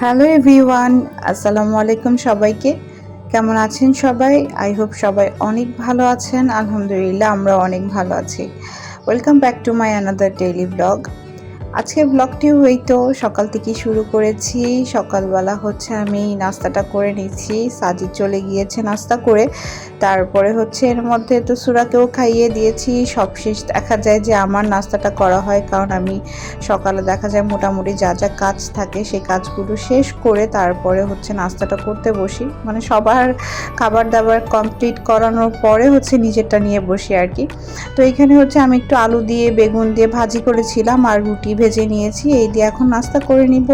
Hello everyone আসসালামু আলাইকুম সবাইকে। কেমন আছেন সবাই? আই হোপ সবাই অনেক ভালো আছেন। আলহামদুলিল্লাহ আমরা অনেক ভালো আছি। Welcome back to my another daily blog আজকের ব্লগটি ওই তো সকাল থেকে শুরু করেছি। সকালবেলা হচ্ছে আমি নাস্তাটা করে নিচ্ছি। সাজি চলে গিয়েছে নাস্তা করে। তারপরে হচ্ছে এর মধ্যে তো সুরাকেও খাইয়ে দিয়েছি। সবশেষ দেখা যায় যে আমার নাস্তাটা করা হয়, কারণ আমি সকালে দেখা যায় মোটামুটি যা যা কাজ থাকে সেই কাজগুলো শেষ করে তারপরে হচ্ছে নাস্তাটা করতে বসি। মানে সবার খাবার দাবার কমপ্লিট করানোর পরে হচ্ছে নিজেরটা নিয়ে বসি আর কি। তো এখানে হচ্ছে আমি একটু আলু দিয়ে, বেগুন দিয়ে ভাজি করেছিলাম আর রুটি ভেজে নিয়েছি। এই দিয়ে এখন নাস্তা করে নিব।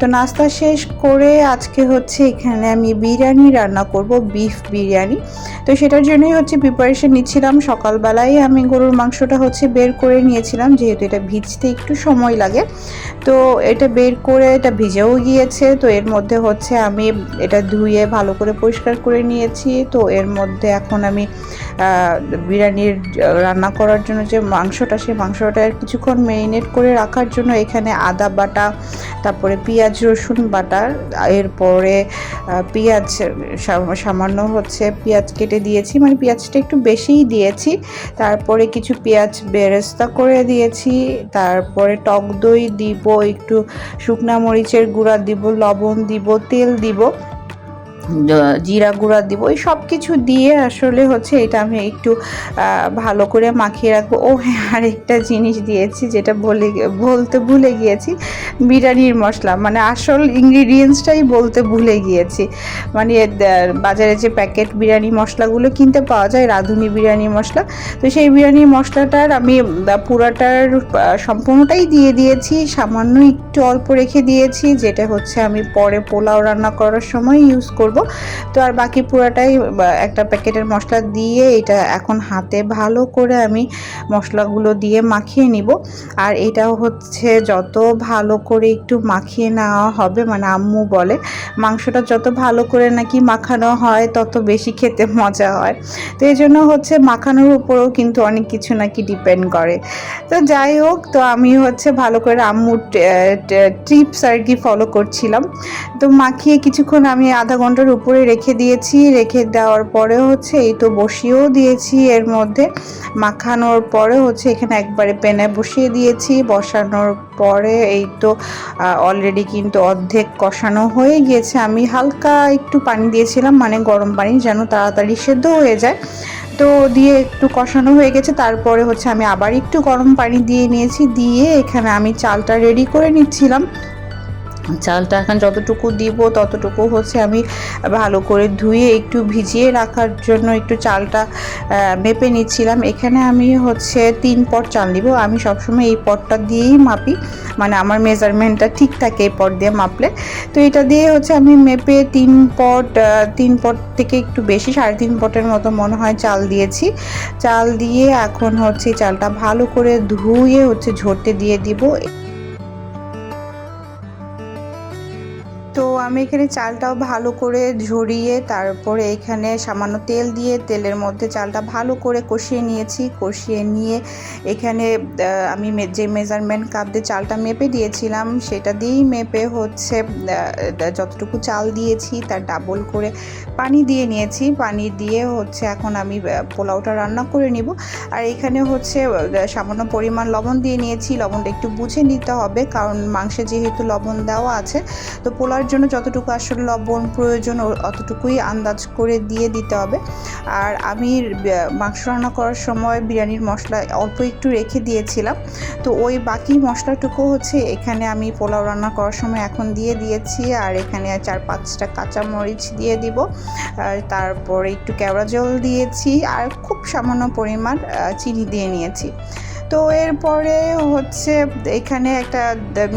তো নাস্তা শেষ করে আজকে হচ্ছে এখানে আমি বিরিয়ানি রান্না করব বিফ বিরিয়ানি। তো সেটার জন্যই হচ্ছে প্রিপারেশন নিচ্ছিলাম। সকালবেলায় আমি গরুর মাংসটা হচ্ছে বের করে নিয়েছিলাম, যেহেতু এটা ভিজতে একটু সময় লাগে। তো এটা বের করে এটা ভিজেও গিয়েছে। তো এর মধ্যে হচ্ছে আমি এটা ধুয়ে ভালো করে পরিষ্কার করে নিয়েছি। তো এর মধ্যে এখন আমি বিরিয়ানির রান্না করার জন্য যে মাংসটা, সেই মাংসটা কিছুক্ষণ মেরিনেট করে রাখার জন্য এখানে আদা বাটা, তারপরে পেঁয়াজ, রসুন বাটা, এরপরে পেঁয়াজ সামান্য হচ্ছে পেঁয়াজ কেটে দিয়েছি। মানে পেঁয়াজটা একটু বেশিই দিয়েছি। তারপরে কিছু পেঁয়াজ বেরেস্তা করে দিয়েছি। তারপরে টক দই দিব, একটু শুকনা মরিচের গুঁড়া দিব, লবণ দিব, তেল দিব। জিরা গুঁড়া দিব। এই সব কিছু দিয়ে আসলে হচ্ছে এটা আমি একটু ভালো করে মাখিয়ে রাখব। ও হ্যাঁ আরেকটা জিনিস দিয়েছি যেটা বলে, বলতে ভুলে গিয়েছি। বিরিয়ানির মশলা মানে আসল ইনগ্রিডিয়েন্টসটাই বলতে ভুলে গিয়েছি। মানে বাজারে যে প্যাকেট বিরিয়ানি মশলাগুলো কিনতে পাওয়া যায়, রাঁধুনি বিরিয়ানি মশলা, তো সেই বিরিয়ানি মশলাটার আমি পুরাটার সম্পূর্ণটাই দিয়ে দিয়েছি। সামান্য একটু অল্প রেখে দিয়েছি, যেটা হচ্ছে আমি পরে পোলাও রান্না করার সময় ইউজ করব। তো আর বাকি পুরাটাই একটা প্যাকেটের মশলা দিয়ে এটা এখন হাতে ভালো করে আমি মশলাগুলো দিয়ে মাখিয়ে নিব। আর এটাও হচ্ছে যত ভালো করে একটু মাখিয়ে নেওয়া হবে মানে আম্মু বলে, মাংসটা যত ভালো করে নাকি মাখানো হয়, তত বেশি খেতে মজা হয়। তো এই জন্য হচ্ছে মাখানোর উপরেও কিন্তু অনেক কিছু নাকি ডিপেন্ড করে। তো যাই হোক, তো আমি হচ্ছে ভালো করে আম্মুর টিপস আর কি ফলো করছিলাম। তো মাখিয়ে কিছুক্ষণ আমি আধা ঘণ্টার উপরে রেখে দিয়েছি, রেখে দেওয়ার পরে হচ্ছে এই তো বসিয়েও দিয়েছি। এর মধ্যে মাখানোর পরে হচ্ছে এখানে একবারে পেনে বসিয়ে দিয়েছি। বসানোর পরে এই তো অলরেডি কিন্তু অর্ধেক কষানো হয়ে গিয়েছে। আমি হালকা একটু পানি দিয়েছিলাম মানে গরম পানি যেন তাড়াতাড়ি সেদ্ধ হয়ে যায়। তো দিয়ে একটু কষানো হয়ে গেছে। তারপরে হচ্ছে আমি আবার একটু গরম পানি দিয়ে নিয়েছি। দিয়ে এখানে আমি চালটা রেডি করে নিচ্ছিলাম। চালটা এখন যতটুকু দিব, ততটুকু হচ্ছে আমি ভালো করে ধুয়ে একটু ভিজিয়ে রাখার জন্য একটু চালটা মেপে নিচ্ছিলাম। এখানে আমি হচ্ছে তিন পট চাল নিব। আমি সবসময় এই পটটা দিয়েই মাপি। মানে আমার মেজারমেন্টটা ঠিক থাকে এই পট দিয়ে মাপলে। তো এটা দিয়ে হচ্ছে আমি মেপে তিন পট তিন পট থেকে একটু বেশি, সাড়ে তিন পটের মতো মনে হয় চাল দিয়েছি। চাল দিয়ে এখন হচ্ছে চালটা ভালো করে ধুয়ে হচ্ছে ঝরতে দিয়ে দিব। তো আমি এখানে চালটাও ভালো করে ঝরিয়ে তারপরে এখানে সামান্য তেল দিয়ে তেলের মধ্যে চালটা ভালো করে কষিয়ে নিয়েছি। কষিয়ে নিয়ে এখানে আমি যে মেজারমেন্ট কাপ দিয়ে চালটা মেপে দিয়েছিলাম, সেটা দিয়েই মেপে হচ্ছে যতটুকু চাল দিয়েছি তার ডাবল করে পানি দিয়ে নিয়েছি। পানি দিয়ে হচ্ছে এখন আমি পোলাওটা রান্না করে নিব। আর এখানে হচ্ছে সামান্য পরিমাণ লবণ দিয়ে নিয়েছি। লবণটা একটু বুঝে নিতে হবে, কারণ মাংসে যেহেতু লবণ দেওয়া আছে, তো পোলার জন্য যতটুকু আসলে লবণ প্রয়োজন অতটুকুই আন্দাজ করে দিয়ে দিতে হবে। আর আমি মাংস রান্না করার সময় বিরিয়ানির মশলা অল্প একটু রেখে দিয়েছিলাম। তো ওই বাকি মশলাটুকু হচ্ছে এখানে আমি পোলাও রান্না করার সময় এখন দিয়ে দিয়েছি। আর এখানে চার পাঁচটা কাঁচা মরিচ দিয়ে দিব। তারপরে একটু কেওড়া জল দিয়েছি। আর খুব সামান্য পরিমাণ চিনি দিয়ে নিয়েছি। তো এরপরে হচ্ছে এখানে একটা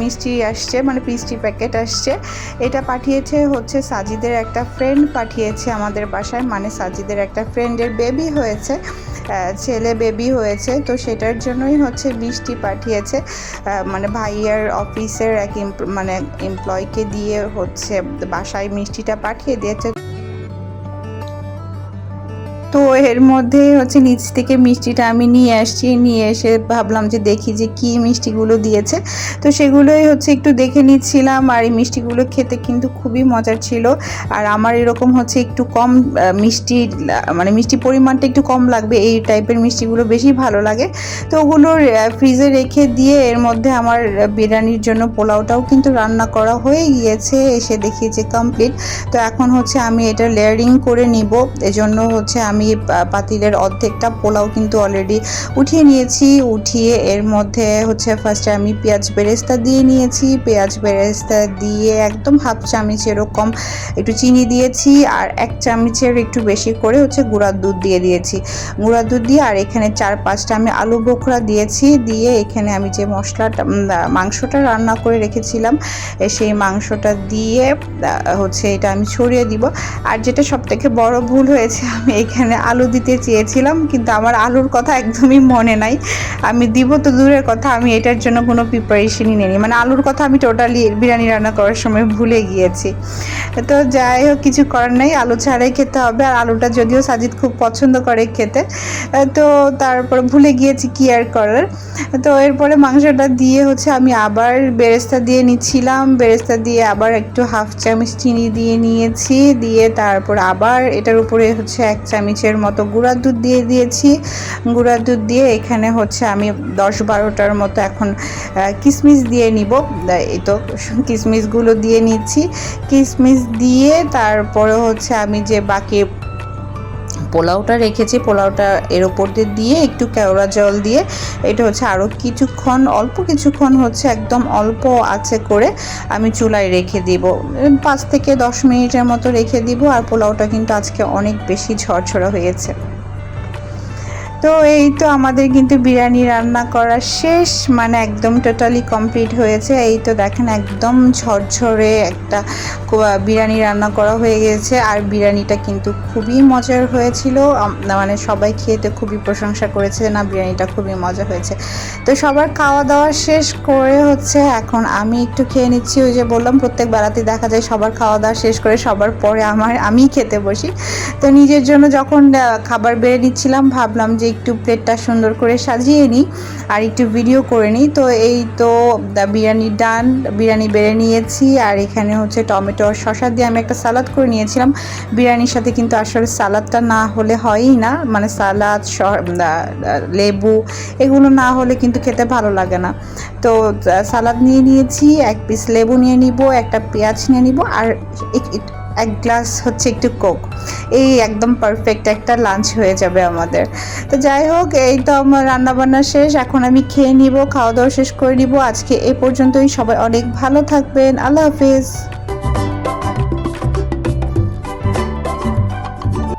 মিষ্টি আসছে মানে মিষ্টি প্যাকেট আসছে। এটা পাঠিয়েছে হচ্ছে সাজিদের একটা ফ্রেন্ড পাঠিয়েছে আমাদের বাসায় মানে সাজিদের একটা ফ্রেন্ডের বেবি হয়েছে ছেলে বেবি হয়েছে। তো সেটার জন্যই হচ্ছে মিষ্টি পাঠিয়েছে মানে ভাইয়ার অফিসের এক মানে এমপ্লয়কে দিয়ে হচ্ছে বাসায় মিষ্টিটা পাঠিয়ে দিয়েছে। তো এর মধ্যে হচ্ছে নিচ থেকে মিষ্টিটা আমি নিয়ে আসছি, নিয়ে এসে ভাবলাম যে দেখি যে কি মিষ্টিগুলো দিয়েছে। তো সেগুলোই হচ্ছে একটু দেখে নিচ্ছিলাম আর এই মিষ্টিগুলো খেতে কিন্তু খুবই মজার ছিল। আর আমার এরকম হচ্ছে একটু কম মিষ্টি মানে মিষ্টি পরিমাণটা একটু কম লাগবে, এই টাইপের মিষ্টিগুলো বেশি ভালো লাগে। তো ওগুলো ফ্রিজে রেখে দিয়ে এর মধ্যে আমার বিরিয়ানির জন্য পোলাওটাও কিন্তু রান্না করা হয়ে গিয়েছে, এসে দেখি যে কমপ্লিট তো এখন হচ্ছে আমি এটা লেয়ারিং করে নিব, এজন্য হচ্ছে আমি পা- পাতিলের অর্ধেকটা পোলাও কিন্তু অলরেডি উঠিয়ে নিয়েছি। উঠিয়ে এর মধ্যে হচ্ছে ফার্স্টে আমি পেঁয়াজ বেরেস্তা দিয়ে নিয়েছি। পেঁয়াজ বেরেস্তা দিয়ে একদম হাফ চামচ এরকম একটু চিনি দিয়েছি আর এক চামচের একটু বেশি করে হচ্ছে গুঁড়ার দুধ দিয়ে দিয়েছি। গুঁড়ার দুধ দিয়ে আর এখানে চার পাঁচটা আমি আলু বোখরা দিয়েছি। দিয়ে এখানে আমি যে মশলাটা মাংসটা রান্না করে রেখেছিলাম সেই মাংসটা দিয়ে হচ্ছে এটা আমি ছড়িয়ে দিব। আর যেটা সব থেকে বড় ভুল হয়েছে, আমি এখানে আলু দিতে চেয়েছিলাম, কিন্তু আমার আলুর কথা একদমই মনে নাই। আমি দিব তো দূরের কথা, আমি এটার জন্য কোনো প্রিপারেশনই নিইনি। মানে আলুর কথা আমি টোটালি বিরিয়ানি রান্না করার সময় ভুলে গিয়েছি। তো যাই হোক, কিছু করার নেই, আলু ছাড়াই খেতে হবে। আর আলুটা যদিও সাজিদ খুব পছন্দ করে খেতে, তো তারপর ভুলে গিয়েছি কি আর করার। তো এরপরে মাংসটা দিয়ে হচ্ছে আমি আবার বেরেস্তা দিয়ে নিচ্ছিলাম। বেরেস্তা দিয়ে আবার একটু হাফ চামচ চিনি দিয়ে নিয়েছি। দিয়ে তারপর আবার এটার উপরে হচ্ছে এক চামচের মতো গুঁড়া দুধ দিয়ে দিয়েছি। গুঁড়া দুধ দিয়ে এখানে হচ্ছে আমি দশ বারোটার মতো এখন কিশমিশ দিয়ে নিব। এই তো কিশমিশগুলো দিয়ে নিচ্ছি। কিশমিশ দিয়ে তারপরে হচ্ছে আমি যে বাকি পোলাওটা রেখেছি, পোলাওটা এর ওপর দিয়ে দিয়ে একটু কেওড়া জল দিয়ে, এটা হচ্ছে আরও কিছুক্ষণ, অল্প কিছুক্ষণ হচ্ছে একদম অল্প আছে করে আমি চুলায় রেখে দিব। পাঁচ থেকে দশ মিনিটের মতো রেখে দিব আর পোলাওটা কিন্তু আজকে অনেক বেশি ঝরঝরা হয়েছে। তো এই তো আমাদের কিন্তু বিরিয়ানি রান্না করা শেষ মানে একদম টোটালি কমপ্লিট হয়েছে। এই তো দেখেন একদম ঝরঝরে একটা বিরিয়ানি রান্না করা হয়ে গেছে। আর বিরিয়ানিটা কিন্তু খুবই মজার হয়েছিল। মানে সবাই খেতে খুবই প্রশংসা করেছে না, বিরিয়ানিটা খুবই মজা হয়েছে। তো সবার খাওয়া দাওয়া শেষ করে হচ্ছে এখন আমি একটু খেয়ে নিচ্ছি। ওই যে বললাম, প্রত্যেক বেড়াতে দেখা যায় সবার খাওয়া দাওয়া শেষ করে সবার পরে আমার আমি খেতে বসি। তো নিজের জন্য যখন খাবার বেড়ে নিচ্ছিলাম, ভাবলাম যে একটু প্লেটটা সুন্দর করে সাজিয়ে নিই আর একটু ভিডিও করে নিই। তো এই তো বিরিয়ানি ডান বিরিয়ানি বেড়ে নিয়েছি আর এখানে হচ্ছে টমেটো আর শসা দিয়ে আমি একটা সালাদ করে নিয়েছিলাম। বিরিয়ানির সাথে কিন্তু আসলে সালাদটা না হলে হয়ই না মানে সালাদ লেবু এগুলো না হলে কিন্তু খেতে ভালো লাগে না। তো সালাদ নিয়ে নিয়েছি, এক পিস লেবু নিয়ে নিব, একটা পেঁয়াজ নিয়ে নিব আর এক গ্লাস হচ্ছে একটু কোক এই একদম পারফেক্ট একটা লাঞ্চ হয়ে যাবে আমাদের। তো যাই হোক, এই তো আমার রান্নাবান্না শেষ। এখন আমি খেয়ে নিব, খাওয়া দাওয়া শেষ করে নিব। আজকে এ পর্যন্তই। সবাই অনেক ভালো থাকবেন। আল্লাহ হাফিজ।